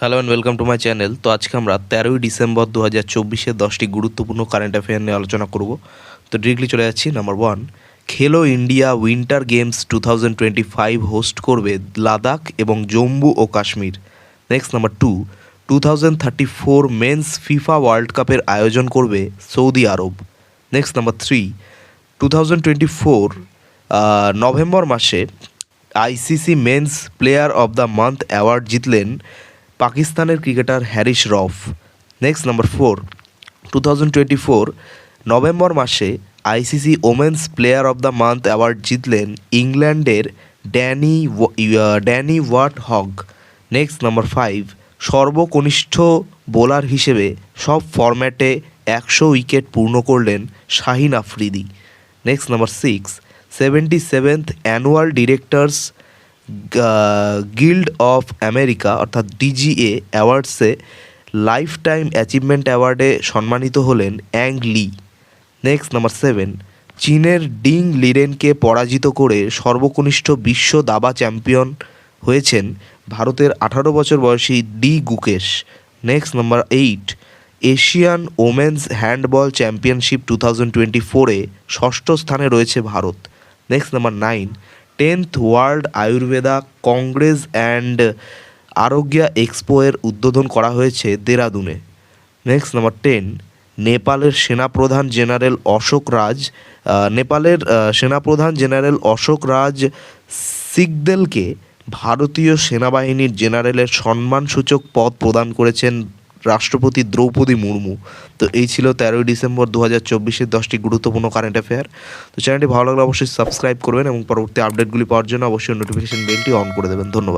Hello and welcome to my channel তো আজকে আমরা তেরোই ডিসেম্বর দু হাজার চব্বিশের দশটি গুরুত্বপূর্ণ কারেন্ট অ্যাফেয়ার নিয়ে আলোচনা করব। তো ডিরেক্টলি চলে যাচ্ছি number one Khelo India winter games two thousand twenty five host করবে লাদাখ এবং জম্মু ও Kashmir. Next number two two thousand thirty four men's FIFA world কাপের আয়োজন করবে Saudi Arab. Next number three two thousand twenty four November মাসে ICC men's player of the month award জিতলেন পাকিস্তানের cricketer Haris Rauf. Next number four two thousand twenty four November মাসে ICC women's player of the month award জিতলেন ইংল্যান্ডের Danny Danny Wyatt হগ next number five সর্বকনিষ্ঠ bowler হিসেবে সব ফরম্যাটে একশো উইকেট পূর্ণ করলেন Shaheen Afridi. Next number six seventy seventh annual directors guild of America অর্থাৎ ডিজিএ অ্যাওয়ার্ডসে লাইফ টাইম অ্যাচিভমেন্ট অ্যাওয়ার্ডে সম্মানিত হলেন Ang Lee next number seven চীনের ডিং লিরেনকে পরাজিত করে সর্বকনিষ্ঠ বিশ্ব দাবা চ্যাম্পিয়ন হয়েছেন ভারতের আঠারো বছর বয়সী D Gukesh. Next number eight Asian women's handball championship two thousand twenty ফোরে ষষ্ঠ স্থানে রয়েছে Bharat. Next number nine tenth world Ayurveda congress and Arogya expo এর উদ্বোধন করা হয়েছে দেরাদুনে। নেক্সট, নাম্বার টেন, নেপালের সেনাপ্রধান জেনারেল অশোক রাজ নেপালের সেনাপ্রধান জেনারেল অশোক রাজ সিকদেলকে ভারতীয় সেনাবাহিনীর জেনারেলের সম্মানসূচক পদ প্রদান করেছেন রাষ্ট্রপতি দ্রৌপদী মুর্মু। তো এই ছিল তেরোই ডিসেম্বর দু হাজার চব্বিশের দশটি গুরুত্বপূর্ণ কারেন্ট অ্যাফেয়ার তো চ্যানেলটি ভালো লাগলে অবশ্যই সাবস্ক্রাইব করবেন এবং পরবর্তী আপডেটগুলি পাওয়ার জন্য অবশ্যই নোটিফিকেশন বেলটি অন করে দেবেন। ধন্যবাদ।